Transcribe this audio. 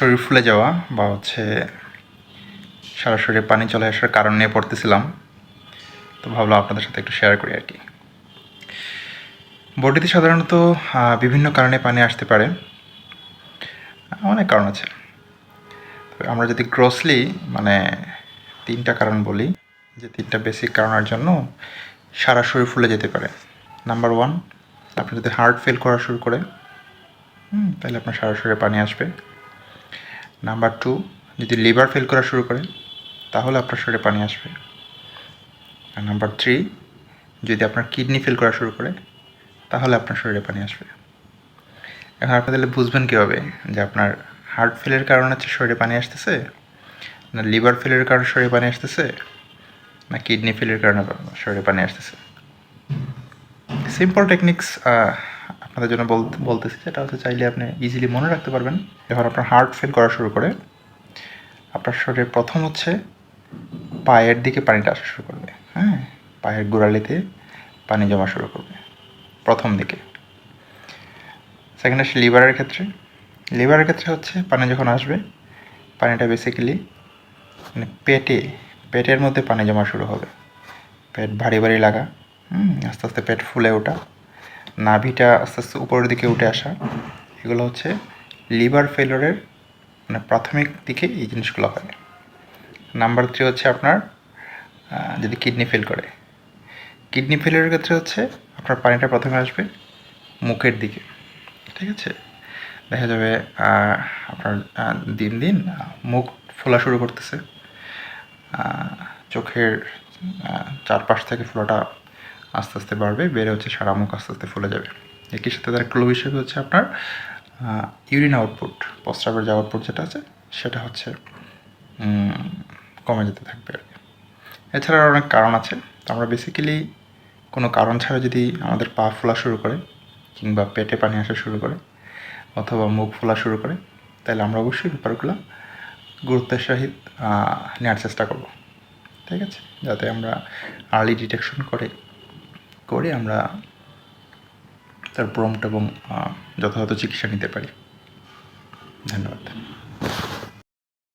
শরীর ফুলে যাওয়া বা হচ্ছে সারা শরীরে পানি চলে আসার কারণ নিয়ে পড়তেছিলাম। তো ভাবলাম আপনাদের সাথে একটু শেয়ার করি আর কি। বডিতে সাধারণত বিভিন্ন কারণে পানি আসতে পারে। অনেক কারণ আছে। আমরা যদি গ্রসলি মানে তিনটা কারণ বলি, যে তিনটা বেসিক কারণের জন্য সারা শরীর ফুলে যেতে পারে। নাম্বার ওয়ান আপনি যদি হার্ট ফেল করা শুরু করে তাহলে আপনার সারা শরীরে পানি আসবে। নাম্বার টু যদি লিভার ফেল করা শুরু করে তাহলে আপনার শরীরে পানি আসবে। আর নাম্বার থ্রি যদি আপনার কিডনি ফেল করা শুরু করে, তাহলে আপনার শরীরে পানি আসবে। এখন আপনি তাহলে বুঝবেন কীভাবে যে আপনার হার্ট ফেলের কারণে হচ্ছে শরীরে পানি আসতেছে, না লিভার ফেলের কারণে শরীরে পানি আসতেছে, না কিডনি ফেলের কারণে শরীরে পানি আসতেছে। সিম্পল টেকনিক্স আপনাদের জন্য বলতে বলতেছি যেটা হচ্ছে চাইলে আপনি ইজিলি মনে রাখতে পারবেন। যখন আপনার হার্ট ফেল করা শুরু করে আপনার শরীরে প্রথম হচ্ছে পায়ের দিকে পানিটা আসা শুরু করবে হ্যাঁ? পায়ের গোড়ালিতে পানি জমা শুরু করবে প্রথম দিকে। সেকেন্ড আসে লিভারের ক্ষেত্রে। লিভারের ক্ষেত্রে হচ্ছে পানি যখন আসবে পানিটা বেসিক্যালি মানে পেটে পেটের মধ্যে পানি জমা শুরু হবে। পেট ভারী ভারী লাগা হুম, আস্তে আস্তে পেট ফুলে ওঠা। নাভিটা আস্তে আস্তে উপরের দিকে উঠে আসা, এগুলো হচ্ছে লিভার ফেলোরের মানে প্রাথমিক দিকে এই জিনিসগুলো হয়। নাম্বার থ্রি হচ্ছে আপনার যদি কিডনি ফেল করে। কিডনি ফেলের ক্ষেত্রে হচ্ছে আপনার পানিটা প্রথমে আসবে মুখের দিকে, ঠিক আছে? দেখা যাবে আপনার দিন দিন মুখ ফোলা শুরু করতেছে। চোখের চারপাশ থেকে ফোলাটা আস্তে আস্তে বাড়বে, বেড়ে হচ্ছে সারা মুখ আস্তে আস্তে ফুলে যাবে। একই সাথে তার ক্লো হিসেবে হচ্ছে আপনার ইউরিন আউটপুট প্রস্রাবের যে আউটপুট যেটা আছে, সেটা হচ্ছে কমে যেতে থাকবে আর কি। এছাড়া অনেক কারণ আছে। তো আমরা বেসিক্যালি কোনো কারণ ছাড়া যদি আমাদের পা ফোলা শুরু করে, কিংবা পেটে পানি আসা শুরু করে, অথবা মুখ ফোলা শুরু করে, তাহলে আমরা অবশ্যই ব্যাপারগুলো গুরুত্বের সহিত নেওয়ার চেষ্টা করব। ঠিক আছে? যাতে আমরা আর্লি ডিটেকশন করে করে আমরা তার প্রম্পট এবং যথাযথ চিকিৎসা নিতে পারি। ধন্যবাদ।